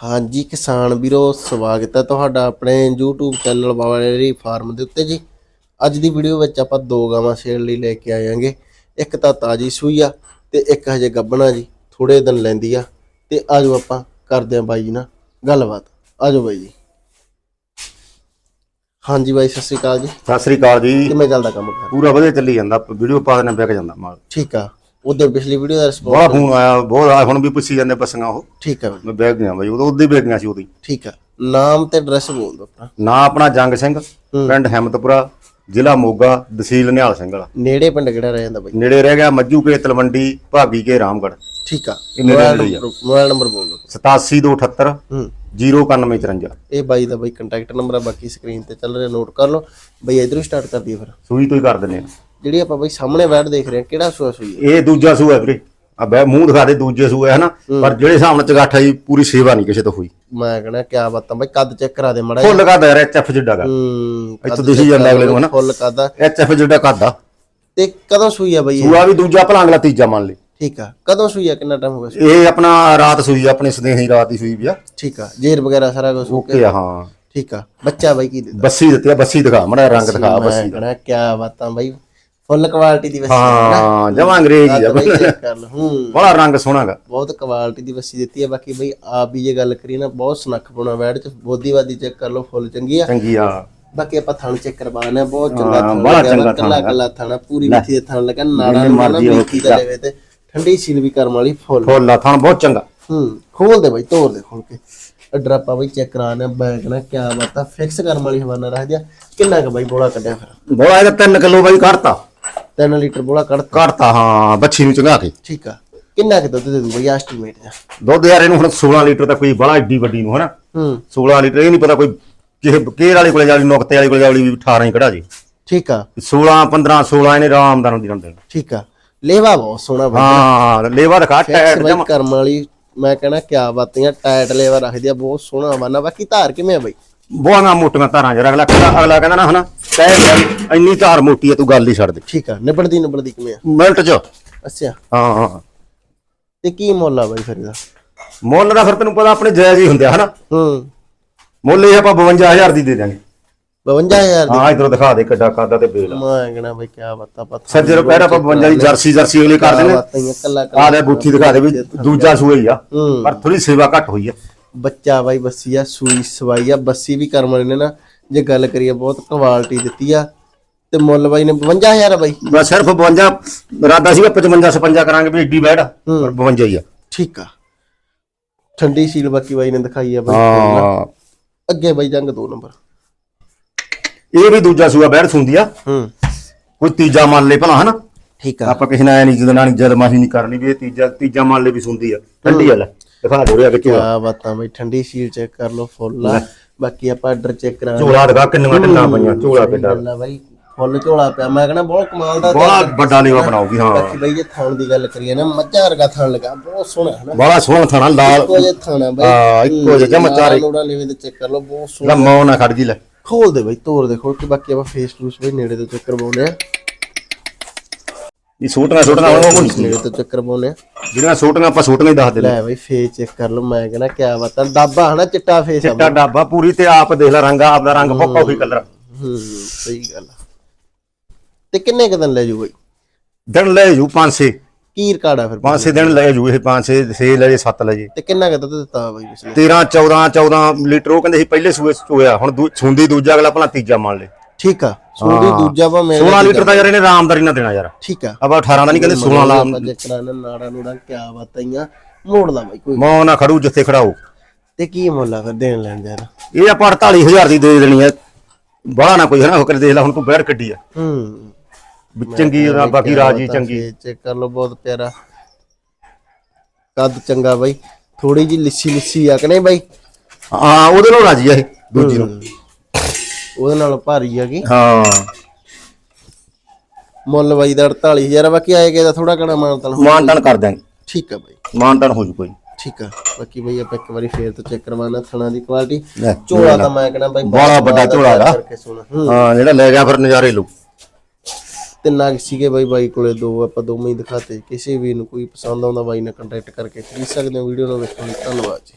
ਹਾਂਜੀ ਕਿਸਾਨ ਵੀਰੋ ਸਵਾਗਤ ਹੈ ਤੁਹਾਡਾ ਆਪਣੇ YouTube ਚੈਨਲ ਬਾਵਾਲੀ ਫਾਰਮ ਦੇ ਉੱਤੇ ਜੀ। ਅੱਜ ਦੀ ਵੀਡੀਓ ਵਿੱਚ ਆਪਾਂ ਦੋ ਗਾਵਾਂ ਸੇਲ ਲਈ ਲੈ ਕੇ ਆਏਾਂਗੇ ਇੱਕ ਤਾਂ ਤਾਜੀ ਸੂਈ ਆ ਤੇ ਇੱਕ ਹਜੇ ਗੱਬਣਾ ਜੀ ਥੋੜੇ ਦਿਨ ਲੈਂਦੀ ਆ। ਤੇ ਆਜੋ ਆਪਾਂ ਕਰਦੇ ਆਂ ਬਾਈ ਜੀ ਨਾਲ ਗੱਲਬਾਤ। ਆਜੋ ਬਾਈ ਜੀ। ਹਾਂਜੀ ਬਾਈ ਸਤਿ ਸ਼੍ਰੀ ਅਕਾਲ ਜੀ। ਸਤਿ ਸ੍ਰੀ ਅਕਾਲ ਜੀ। ਕਿਵੇਂ ਚੱਲਦਾ ਕੰਮ? ਕਰ ਪੂਰਾ ਵਧੀਆ ਚੱਲੀ ਜਾਂਦਾ ਵੀਡੀਓ ਪਾ ਦੇਣਾ ਵਿਕ ਜਾਂਦਾ ਮਾਲ। ਠੀਕ ਆ। ਉਧਰ ਪਿਛਲੀ ਵੀਡੀਓ ਦਾ ਰਿਸਪੌਂਸ ਬੜਾ ਫੋਨ ਆਇਆ ਬਹੁਤ ਆ ਹੁਣ ਵੀ ਪੁੱਛੀ ਜਾਂਦੇ ਪਸੰਗਾ ਉਹ। ਠੀਕ ਬਾਈ। ਮੈਂ ਬੈਗ ਗਿਆ ਬਾਈ ਉਦੋਂ ਉਦੋਂ ਹੀ ਬੈਗ ਗਿਆ ਸੀ ਉਹਦੀ ਠੀਕ ਆ। ਨਾਮ ਤੇ ਐਡਰੈਸ ਬੋਲ ਦਿਓ ਆਪਣਾ। ਨਾਂ ਆਪਣਾ ਜੰਗ ਸਿੰਘ ਪਿੰਡ ਹਿੰਮਤਪੁਰਾ ਜ਼ਿਲ੍ਹਾ ਮੋਗਾ ਤਹਿਸੀਲ ਨਿਹਾਲ ਸਿੰਘ ਵਾਲਾ। ਨੇੜੇ ਪਿੰਡ ਕਿਹੜਾ ਰਹਿ ਜਾਂਦਾ ਬਾਈ? ਨੇੜੇ ਰਹਿ ਗਿਆ ਮੱਜੂ ਕੇ ਤਲਵੰਡੀ ਭਾਗੀ ਕੇ ਰਾਮਗੜ ਠੀਕ ਆ। ਮੇਰੇ ਮੋਬਾਈਲ ਨੇੜੇ ਹੀ ਆ। ਨੰਬਰ ਮੋਬਾਈਲ ਨੰਬਰ ਬੋਲ ਦਿਓ। 87278 ਹੂੰ। 09153 ਇਹ ਬਾਈ ਦਾ ਬਾਈ ਕੰਟੈਕਟ ਨੰਬਰ ਆ ਬਾਕੀ ਸਕਰੀਨ ਤੇ ਚੱਲ ਰਿਹਾ ਨੋਟ ਕਰ ਲਓ। ਬਾਈ ਇਧਰੋਂ ਸਟਾਰਟ ਕਰ ਦਈਏ ਫਿਰ। ਸੂਈ ਤੋਂ ਹੀ ਕਰ ਦਿੰਦੇ ਆ। ਜਿਹੜੀ ਆਪਾਂ ਬਾਈ ਸਾਹਮਣੇ ਬੈਠ ਦੇਖ ਰਹੇ ਹਾਂ ਕਿਹੜਾ ਸੂਆ ਸੂਈ ਹੈ? ਇਹ ਦੂਜਾ ਸੂਆ ਵੀਰੇ। ਆ ਬੈ ਮੂੰਹ ਦਿਖਾ ਦੇ ਦੂਜੇ ਸੂਆ ਹੈ। ਨਾ ਪਰ ਜਿਹੜੇ ਹਿਸਾਬ ਨਾਲ ਚਗਾਠਾ ਜੀ ਪੂਰੀ ਸੇਵਾ ਨਹੀਂ ਕਿਸੇ ਤੋਂ ਹੋਈ। ਮੈਂ ਕਹਣਾ ਕਿਆ ਬਾਤਾਂ ਬਾਈ ਕੱਦ ਚੈੱਕ ਕਰਾ ਦੇ ਮੜਾ ਫੁੱਲ ਕਾ ਐਚ ਐਫ ਜਿੱਡਾ ਹੂੰ ਇੱਥੋਂ ਦਿਸੀ ਜਾਂਦਾ ਅਗਲੇ ਨੂੰ ਹਨਾ? ਫੁੱਲ ਕੱਦ ਆ। ਐਚ ਐਫ ਜਿੱਡਾ ਕੱਦਾ ਤੇ ਕਦੋਂ ਸੂਈ ਆ ਬਾਈ? ਸੂਆ ਵੀ ਦੂਜਾ ਭਲਾ ਅਗਲਾ ਤੀਜਾ ਮੰਨ ਲਈ ਠੀਕ ਆ ਕਦੋਂ ਸੂਈ ਆ ਕਿੰਨਾ ਟਾਈਮ ਹੋ ਗਿਆ? ਇਹ ਆਪਣਾ ਰਾਤ ਸੂਈ ਆ, ਆਪਣੀ ਸਨੇਹੀ ਰਾਤ ਦੀ ਸੂਈ ਵੀ ਆ। ਠੀਕ ਆ ਜੇਰ ਵਗੈਰਾ ਸਾਰਾ ਕੁਝ ਓਕੇ ਆ ਹਾਂ। ਠੀਕ ਆ ਬੱਚਾ ਬਾਈ ਕੀ ਦਿੱਤਾ ਬੱਸੀ ਦਿੱਤੀ ਆ ਬੱਸੀ ਦਿਖਾ ਮੜਾ ਰੰਗ ਦਿਖਾ ਬੱਸੀ ਦਾ। ਕਿਆ ਬਾਤਾਂ ਬਾਈ। ਫੁੱਲ ਕੁਆਲਿਟੀ ਦੀ ਵਸੀ ਹਾਂ ਜਮਾ ਅੰਗਰੇਜ਼ ਹੀ ਆ ਕਰ। ਲਓ ਹੂੰ। ਬੜਾ ਰੰਗ ਸੋਹਣਾਗਾ ਬਹੁਤ ਕੁਆਲਿਟੀ ਦੀ ਵੱਸੀ ਦਿੱਤੀ ਹੈ ਬਾਕੀ ਬਈ ਆਪ ਵੀ ਜੇ ਗੱਲ ਕਰੀਏ ਨਾ ਬਹੁਤ ਸੁਨੱਖ ਪੁਣਾ ਵੈੜ ਚ। ਬੋਦੀਵਾਦੀ ਚੈੱਕ ਕਰ ਲਓ ਫੁੱਲ ਚੰਗੀ ਆ। ਚੰਗੀ ਆ। ਬਾਕੀ ਆਪਾਂ ਥਣ ਚੈੱਕ ਕਰਵਾਣਾ ਬਹੁਤ ਚੰਗਾ ਥਣ ਬੜਾ ਚੰਗਾ ਕੱਲਾ ਕੱਲਾ ਥਣ ਪੂਰੀ ਮਿੱਠੀ ਦੇ ਥਣ ਲੱਗਾ ਨਾੜਾ ਮਰਜ਼ੀ ਮਿੱਠੀ ਦਾ ਲੈਵੇ ਤੇ ਠੰਡੀ ਸੀਲ ਵੀ ਕਰਮ ਵਾਲੀ ਫੁੱਲ। ਫੁੱਲ ਆ ਥਣ ਬਹੁਤ ਚੰਗਾ। ਹੂੰ ਖੋਲ ਦੇ ਬਈ ਤੋੜ ਦੇ ਖੋਲ ਕੇ। ਅਡਰ ਆਪਾਂ ਬਈ ਚੈੱਕ ਕਰਾਣਾ ਬੈਗ ਨਾ ਕਿਆ ਬਾਤਾਂ। ਫਿਕਸ ਕਰਮ ਵਾਲੀ ਹਵਾਨਾ ਰੱਖ ਦਿਆ ਕਿੰਨਾ ਕੁ ਬਈ ਬੋਲਾ ਕੱਢਿਆ ਫਿਰ? ਬੋਲਾ ਇਹਦਾ 3 ਕਿਲੋ ਬਾਈ ਕੱਢਤਾ। 3 ਲੀਟਰ ਬੋਲਾ ਕੱਢ ਕੱਢਤਾ ਹਾਂ ਬੱਚੀ ਨੂੰ ਚੰਗਾ ਕੇ। ਠੀਕ ਆ। ਕਿੰਨਾ ਕੁ ਦੁੱਧ ਦੇ ਦੂ ਬਈ ਐਸਟੀਮੇਟ ਦਾ ਦੁੱਧ ਯਾਰ ਇਹਨੂੰ ਹੁਣ 16 ਲੀਟਰ ਤਾਂ ਕੋਈ ਬੜਾ ਏਡੀ ਵੱਡੀ ਨੂੰ ਹਨਾ? ਹੂੰ। 16 ਲੀਟਰ ਇਹ ਨਹੀਂ ਪਤਾ ਕੋਈ ਕਿਸੇ ਕੇਰ ਵਾਲੇ ਕੋਲੇ ਜਾਲੀ ਨੁਕਤੇ ਵਾਲੇ ਕੋਲੇ ਜਾਲੀ ਵੀ 18 ਹੀ ਕਢਾ ਜੀ। ਠੀਕ ਆ। 16 15 16 ਇਹਨੇ ਆਰਾਮਦਾਰ ਦੀ ਰੰਦੇ ਠੀਕ ਆ। ਲੇਵਾ ਬਹੁਤ ਸੋਹਣਾ ਬਈ ਹਾਂ ਲੇਵਾ ਫਿਕਸ ਟਾਇਰ ਬਈ ਕਰਮ ਵਾਲੀ ਮੈਂ ਕਹਿਣਾ ਕਿਆ ਬਾਤੀਆਂ ਟਾਇਟ ਲੇਵਾ ਰੱਖਦੀ ਆ ਬਹੁਤ ਸੋਹਣਾ ਵਾਨਾ ਬਾਕੀ ਧਾਰ ਕਿਵੇਂ ਆ ਬਈ? ਬਹੁਤ ਮੋਟੀਆਂ ਧਾਰਾਂ ਯਾਰ ਅਗਲਾ ਅਗਲਾ ਕਹਿੰਦਾ ਨਾ ਹਨਾ? ਟਾਇਰ ਯਾਰ ਇੰਨੀ ਧਾਰ ਮੋਟੀ ਆ ਤੂੰ ਗੱਲ ਹੀ ਛੱਡ ਦੇ। ਠੀਕ ਆ ਨਿਬੜਦੀ ਨਿਬੜਦੀ ਕਿਵੇਂ ਆ? ਮਿੰਟ ਚ। ਅੱਛਾ। ਹਾਂ ਹਾਂ। ਤੇ ਕੀ ਮੁੱਲ ਆ ਬਈ ਫਿਰ ਇਹਦਾ? ਮੁੱਲ ਦਾ ਫਿਰ ਤੈਨੂੰ ਪਤਾ ਆਪਣੇ ਜਾਇਜ਼ ਹੀ ਹੁੰਦੇ ਆ ਹਨਾ? ਹੂੰ। ਮੁੱਲ ਇਹ ਆਪਾਂ 52000 ਦੀ ਦੇ ਦਾਂਗੇ 52000 ਦੀ? ਹਾਂ ਇਧਰੋਂ ਦਿਖਾ ਦੇ ਕਿੱਡਾ ਖਾਦਾ ਤੇ ਬੇਲ ਮੈਂ ਕਹਿਣਾ ਬਈ ਕਿਆ ਬਾਤਾਂ ਪਤਾ ਸੱਜੇ ਰੁਪਏ ਆਪਾਂ 52 ਦੀ ਜਰਸੀ ਜਰਸੀ ਅਗਲੇ ਕਰ ਦੇਣੇ ਆ ਲੈ ਬੁੱਥੀ ਦਿਖਾ ਦੇ ਵੀ ਦੂਜਾ ਹੀ ਆ ਪਰ ਥੋੜੀ ਸੇਵਾ ਘੱਟ ਹੋਈ ਆ। ਬੱਚਾ ਬਾਈ ਬੱਸੀ ਆ ਸੂਈ ਸਵਾਈ ਆ ਬੱਸੀ ਵੀ ਕਰਮ ਨੇ ਨਾ ਜੇ ਗੱਲ ਕਰੀਏ ਬਹੁਤ ਕੁਆਲਿਟੀ ਦਿੱਤੀ ਆ ਤੇ ਮੁੱਲ ਬਾਈ ਨੇ 52000 ਆ ਬਾਈ। ਬਸ ਸਿਰਫ 52 ਰਾਦਾ ਸੀਗਾ 55 56 ਕਰਾਂਗੇ ਵੀ ਏਡੀ ਬੈੜ ਪਰ 52 ਹੀ ਆ। ਠੀਕ ਆ। ਠੰਡੀ ਸੀਲ ਬਾਕੀ ਬਾਈ ਨੇ ਦਿਖਾਈ ਆ ਬਾਈ। ਹਾਂ। ਅੱਗੇ ਬਾਈ ਜੰਗ 2 ਨੰਬਰ। ਇਹ ਵੀ ਦੂਜਾ ਸੂਆ ਬੈੜ ਸੁੰਦੀ ਆ। ਹੂੰ। ਕੋਈ ਤੀਜਾ ਮੰਨ ਲੈ ਭਲਾ ਹਨਾ? ਠੀਕ ਆ। ਆਪਾਂ ਕਿਸੇ ਨਾਲ ਨਹੀਂ ਜਦੋਂ ਨਾਲ ਜਦਮਾਸ਼ੀ ਨਹੀਂ ਕਰਨੀ ਵੀ ਇਹ ਤੀਜਾ ਤੀਜਾ ਮੰਨ ਲੈ ਵੀ ਸੁੰਦੀ ਆ। ਠੰਡੀ ਆ ਲੈ ਦਿਖਾ ਦੇ ਰਿਹਾ ਵਿੱਚ। ਕਿਆ ਬਾਤਾਂ ਬਈ ਠੰਡੀ ਸੀਲ ਚੈੱਕ ਕਰ ਲਓ ਫੁੱਲ ਆ। ਬਾਕੀ ਆਪਾਂ ਆਰਡਰ ਚੈੱਕ ਕਰਾ ਝੋਲਾ ਦਿਖਾ ਕਿੰਨੀਆਂ ਟੰਨਾਂ ਪਈਆਂ ਝੋਲਾ ਕਿੱਡਾ। ਲੈ ਬਾਈ ਫੁੱਲ ਝੋਲਾ ਪਿਆ। ਮੈਂ ਕਹਿੰਦਾ ਬਹੁਤ ਕਮਾਲ ਦਾ ਬੜਾ ਵੱਡਾ ਲੇਵਾ ਬਣਾਉਗੀ ਹਾਂ। ਬਾਕੀ ਬਾਈ ਜੇ ਥਣ ਦੀ ਗੱਲ ਕਰੀਏ ਨਾ ਮੱਝਾਂ ਵਰਗਾ ਥਣ ਲਗਾ ਬਹੁਤ ਸੋਹਣਾ ਹੈ ਨਾ। ਬੜਾ ਸੋਹਣਾ ਥਾਣਾ ਲਾਲ ਇੱਕੋ ਜਿਹਾ ਥਣ ਬਾਈ। ਹਾਂ ਇੱਕੋ ਜਿਹਾ ਜਮਾ ਚਾਰੇ। ਲੋੜਾ ਲੈਵੇ ਤੇ ਚੈੱਕ ਕਰ ਲਓ ਬਹੁਤ ਸੋਹਣਾ ਲੰਮਾ ਨਾ ਖੜ ਜੀ ਲੈ। ਖੋਲ ਦੇ ਬਾਈ ਤੋੜ ਦੇ ਖੋਲ ਕੇ ਬਾਕੀ ਆਪਾਂ ਫੇਸ ਫੂਸ ਬਈ ਨੇੜੇ ਤੋਂ ਚੈੱਕ ਕਰਵਾਉਨੇ ਆ ਇਹ ਸੋਟੀਆਂ ਸੋਟੀਆਂ ਉਹ ਨਹੀਂ ਨੇੜੇ ਤੋਂ ਚੈੱਕ ਕਰਵਾਉਨੇ ਆ ਜਿਹੜੀਆਂ ਸੋਟੀਆਂ ਆਪਾਂ ਸੋਟੀਆਂ ਹੀ ਦੱਸ ਦੇ ਲੈ ਬਾਈ ਫੇਸ ਚੈੱਕ ਕਰ ਲਓ ਮੈਂ ਕਹਿੰਦਾ ਕਿਆ ਬਾਤਾਂ ਡਾਬਾ ਹਨਾ ਚਿੱਟਾ ਫੇਸ ਆ ਚਿੱਟਾ ਡਾਬਾ ਪੂਰੀ ਤੇ ਆਪ ਦੇਖ ਲੈ ਰੰਗ ਆਪ ਦਾ ਰੰਗ ਪੱਕਾ ਉਹੀ ਕਲਰ ਹੂੰ ਸਹੀ ਗੱਲ ਆ। ਤੇ ਕਿੰਨੇ ਕੁ ਦਿਨ ਲੈ ਜੂ ਬਾਈ? ਦਿਨ ਲੈ ਜੂ 5-6 ਕੀ ਰਿਕਾਰਡ ਆ ਫਿਰ 5-6 ਦਿਨ ਲੈ ਜੂ ਇਹ 5-6 6 ਲੈ ਜੇ 7 ਲੈ ਜੇ। ਤੇ ਕਿੰਨਾ ਕੁ ਦੁੱਧ ਦਿੱਤਾ ਬਾਈ ਪਿਛਲੇ 13 14 14 ਲੀਟਰ ਉਹ ਕਹਿੰਦੇ ਸੀ ਪਹਿਲੇ ਸੂਏ ਚ ਚੋਇਆ ਹੁਣ ਦੂ- ਸੁੰਦੀ ਦੂਜਾ ਅਗਲਾ ਭਲਾ ਤੀਜਾ ਮੰਨ ਲੈ। ਠੀਕ ਆ। ਸੋਦੀ ਦੂਜਾ ਵਾ ਮੈਂ 16 ਲੀਟਰ ਦਾ ਯਾਰ ਇਹਨੇ ਆਰਾਮਦਾਰੀ ਨਾਲ ਦੇਣਾ ਯਾਰ। ਠੀਕ ਆ। ਆਪਾਂ 18 ਦਾ ਨਹੀਂ ਕਹਿੰਦੇ 16 ਲਾ ਕਰਾਣਾ ਨਾੜਾ ਨੂੜਾ ਕਿਆ ਬਾਤਾਂ ਮੋੜ ਲਾ ਬਾਈ ਕੋਈ ਮੌ ਨਾ ਖੜੂ ਜਿੱਥੇ ਖੜਾਓ। ਤੇ ਕੀ ਮੁੱਲ ਆ ਫਿਰ ਦੇਣ ਲੈਣ ਦਾ ਇਹ ਆਪਾਂ 48000 ਦੀ ਦੇ ਦੇਣੀ ਹੈ ਬਾਹਲਾ ਨਾ ਕੋਈ ਹੈ ਨਾ ਹੋ ਕੇ ਦੇਖ ਲੈ ਹੁਣ ਤੂੰ ਬੈਠ ਕੱਢੀ ਆ। ਹੂੰ। ਚੰਗੀ ਉਹਦਾ ਬਾਕੀ ਰਾਜੀ ਚੰਗੀ। ਚੈੱਕ ਕਰ ਲਓ ਬਹੁਤ ਪਿਆਰਾ। ਕੱਦ ਚੰਗਾ ਬਾਈ। ਥੋੜੀ ਜੀ ਲਿੱਸੀ ਲਿੱਸੀ ਆ ਕਿ ਨਹੀਂ ਬਾਈ? ਹਾਂ ਉਹਦੇ ਨਾਲ ਰਾਜੀ ਆ ਇਹ ਦੂਜੀ ਨੂੰ ਉਹਦੇ ਨਾਲ ਭਾਰੀ ਹੈਗੀ। ਹਾਂ। ਮੁੱਲ ਬਾਈ ਦਾ 48000 ਆ, ਬਾਕੀ ਆਏਗਾ ਦਾ ਥੋੜਾ ਘਣਾ ਮਾਨਤਨ ਮਾਨਟਨ ਕਰ ਦਾਂਗੇ ਠੀਕ ਆ ਬਾਈ। ਮਾਨਟਨ ਹੋ ਜੂ ਕੋਈ। ਠੀਕ ਆ। ਬਾਕੀ ਬਈ ਆਪਾਂ ਇੱਕ ਵਾਰੀ ਫੇਰ ਤੋਂ ਚੈੱਕ ਕਰਵਾਣਾ ਥਣਾ ਦੀ ਕੁਆਲਿਟੀ ਲੈ, ਝੋਲਾ ਤਾਂ ਮੈਂ ਕਹਿੰਦਾ ਬਾਈ ਬੜਾ ਵੱਡਾ ਝੋਲਾ। ਕਰਕੇ ਸੁਣ ਹੂੰ। ਹਾਂ ਜਿਹੜਾ ਲੈ ਗਿਆ ਫਿਰ ਨਜ਼ਾਰੇ ਲੂ ਤੇ ਨਗ ਸੀਗੇ ਬਾਈ ਬਾਈ ਕੋਲੇ ਦੋ ਆਪਾਂ ਦੋਵੇਂ ਹੀ ਦਿਖਾਤੇ। ਕਿਸੇ ਵੀ ਨੂੰ ਕੋਈ ਪਸੰਦ ਆਉਂਦਾ ਬਾਈ ਨਾਲ ਕੰਟੈਕਟ ਕਰਕੇ ਖਰੀਦ ਸਕਦੇ ਹੋ ਵੀਡੀਓ ਨੂੰ ਵੇਖਣ ਲਈ ਧੰਨਵਾਦ ਜੀ।